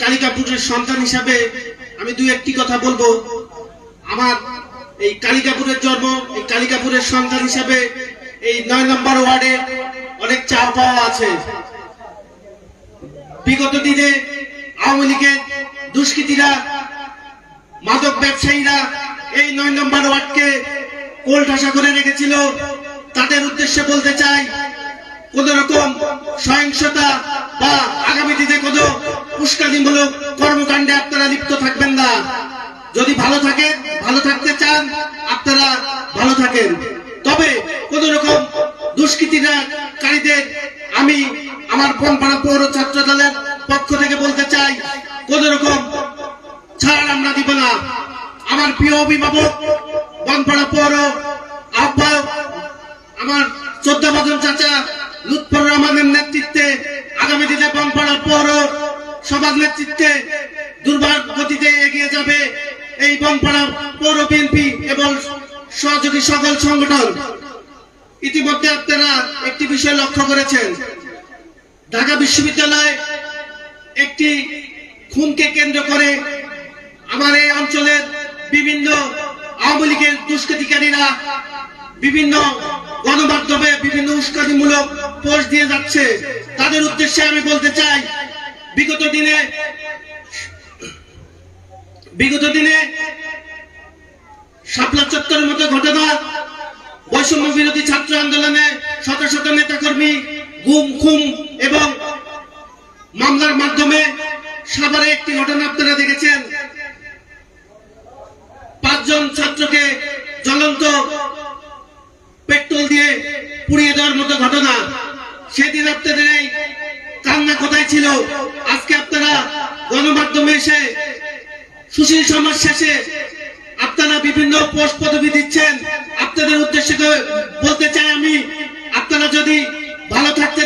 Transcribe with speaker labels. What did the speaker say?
Speaker 1: কালিকাপুরের সন্তান হিসাবে এই জন্ম, এই কালিকাপুরের সন্তান হিসাবে এই নয় নম্বর ওয়ার্ডে অনেক চাপ পাওয়া আছে। বিগত দিনে আওয়ামী লীগের দুষ্কৃতীরা, মাদক ব্যবসায়ীরা এই নয় নম্বর ওয়ার্ডকে কোলঠাসা করে রেখেছিল। তাদের উদ্দেশ্যে বলতে চাই, কোন রকম সহিংসতা বা আগামী দিনে কোনো উস্কানিমূলক কর্মকাণ্ডে আপনারা লিপ্ত থাকবেন না। যদি ভালো থাকেন ভালো থাকতে চান, আপনারা ভালো থাকেন। তবে কোন রকম দুষ্কৃতীরা কারীদের আমি আমার বনপাড়া পৌর ছাত্র দলের পক্ষ থেকে বলতে চাই, কোন রকম ছাড় আমরা দিব না। আমার প্রিয় অভিভাবক বনপাড়া পৌর আহ্বায়ক, আমার চোদ্দ বছর চাচা লুৎফর রহমানের নেতৃত্বে আগামী দিনে বনপাড়া পৌর সমাজ নেতৃত্বে দুর্বার গতিতে এগিয়ে যাবে এই বনপাড়া পৌর বিএনপি এবং সহযোগী সকল সংগঠন। ইতিমধ্যে আপনারা একটি বিষয় লক্ষ্য করেছেন। ঢাকা বিশ্ববিদ্যালয় একটি খুনকে কেন্দ্র করে আমার এই অঞ্চলের বিভিন্ন আওয়ামী লীগের দুষ্কৃতিকারীরা বিভিন্ন গণমাধ্যমে বিভিন্ন উস্কানিমূলক পোস্ট দিয়ে যাচ্ছে। তাদের উদ্দেশ্যে আমি বলতে চাই, বিগত দিনে বিগত দিনে শাপলা চত্বরের মতো ঘটনা, বৈষম্য বিরোধী ছাত্র আন্দোলনে শত শত নেতাকর্মী গুম খুম এবং মামলার মাধ্যমে সাভারে একটি ঘটনা দেওয়ার মতো ঘটনা সেদিন আপনাদের এই কান্না কোথায় ছিল? আজকে আপনারা গণমাধ্যমে এসে সুশীল সমাজ শেষে আপনারা বিভিন্ন পোস্ট পদবি দিচ্ছেন। আপনাদের উদ্দেশ্যে বলতে চাই আমি, আপনারা যদি ভালো থাকতে